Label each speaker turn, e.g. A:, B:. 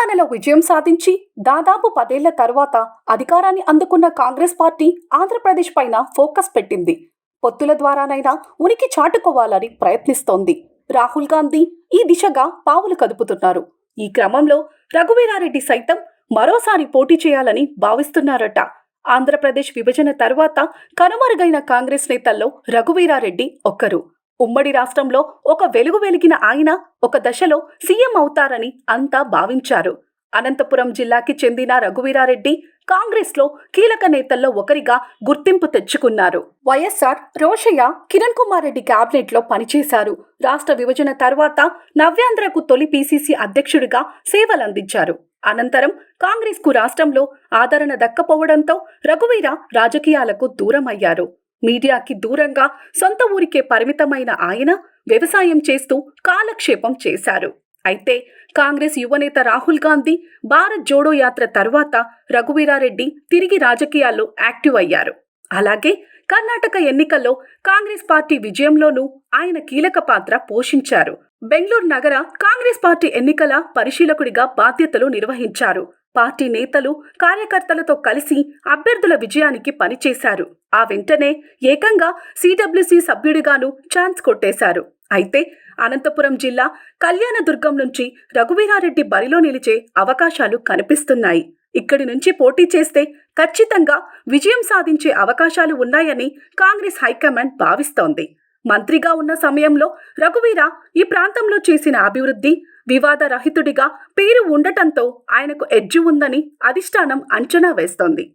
A: తెలంగాణలో విజయం సాధించి దాదాపు పదేళ్ళ తర్వాత అధికారాన్ని అందుకున్న కాంగ్రెస్ పార్టీ ఆంధ్రప్రదేశ్ పైన ఫోకస్ పెట్టింది. పొత్తుల ద్వారానైనా ఉనికి చాటుకోవాలని ప్రయత్నిస్తోంది. రాహుల్ గాంధీ ఈ దిశగా పావులు కదుపుతున్నారు. ఈ క్రమంలో రఘువీరారెడ్డి సైతం మరోసారి పోటీ చేయాలని భావిస్తున్నారట. ఆంధ్రప్రదేశ్ విభజన తర్వాత కనుమరుగైన కాంగ్రెస్ నేతల్లో రఘువీరారెడ్డి ఒక్కరు. ఉమ్మడి రాష్ట్రంలో ఒక వెలుగు వెలిగిన ఆయన ఒక దశలో సీఎం అవుతారని అంతా భావించారు. అనంతపురం జిల్లాకి చెందిన రఘువీరారెడ్డి కాంగ్రెస్లో కీలక నేతల్లో ఒకరిగా గుర్తింపు తెచ్చుకున్నారు. వైఎస్ఆర్ రోషయ్య కిరణ్ కుమార్ రెడ్డి క్యాబినెట్లో పనిచేశారు. రాష్ట్ర విభజన తర్వాత నవ్యాంధ్రకు తొలి పీసీసీ అధ్యక్షుడిగా సేవలందించారు. అనంతరం కాంగ్రెస్కు రాష్ట్రంలో ఆదరణ దక్కపోవడంతో రఘువీర రాజకీయాలకు దూరమయ్యారు. మీడియాకి దూరంగా సొంత ఊరికే పరిమితమైన ఆయన వ్యవసాయం చేస్తూ కాలక్షేపం చేశారు. అయితే కాంగ్రెస్ యువనేత రాహుల్ గాంధీ భారత్ జోడో యాత్ర తర్వాత రఘువీరారెడ్డి తిరిగి రాజకీయాల్లో యాక్టివ్ అయ్యారు. అలాగే కర్ణాటక ఎన్నికల్లో కాంగ్రెస్ పార్టీ విజయంలోనూ ఆయన కీలక పాత్ర పోషించారు. బెంగళూరు నగర కాంగ్రెస్ పార్టీ ఎన్నికల పరిశీలకుడిగా బాధ్యతలు నిర్వహించారు. పార్టీ నేతలు కార్యకర్తలతో కలిసి అభ్యర్థుల విజయానికి పనిచేశారు. ఆ వెంటనే ఏకంగా సిడబ్ల్యూసి సభ్యుడిగాను ఛాన్స్ కొట్టేశారు. అయితే అనంతపురం జిల్లా కళ్యాణదుర్గం నుంచి రఘువీరారెడ్డి బరిలో నిలిచే అవకాశాలు కనిపిస్తున్నాయి. ఇక్కడి నుంచి పోటీ చేస్తే ఖచ్చితంగా విజయం సాధించే అవకాశాలు ఉన్నాయని కాంగ్రెస్ హైకమాండ్ భావిస్తోంది. మంత్రిగా ఉన్న సమయంలో రఘువీర ఈ ప్రాంతంలో చేసిన అభివృద్ధి వివాద రహితుడిగా పేరు ఉండటంతో ఆయనకు ఎడ్జు ఉందని అధిష్టానం అంచనా వేస్తోంది.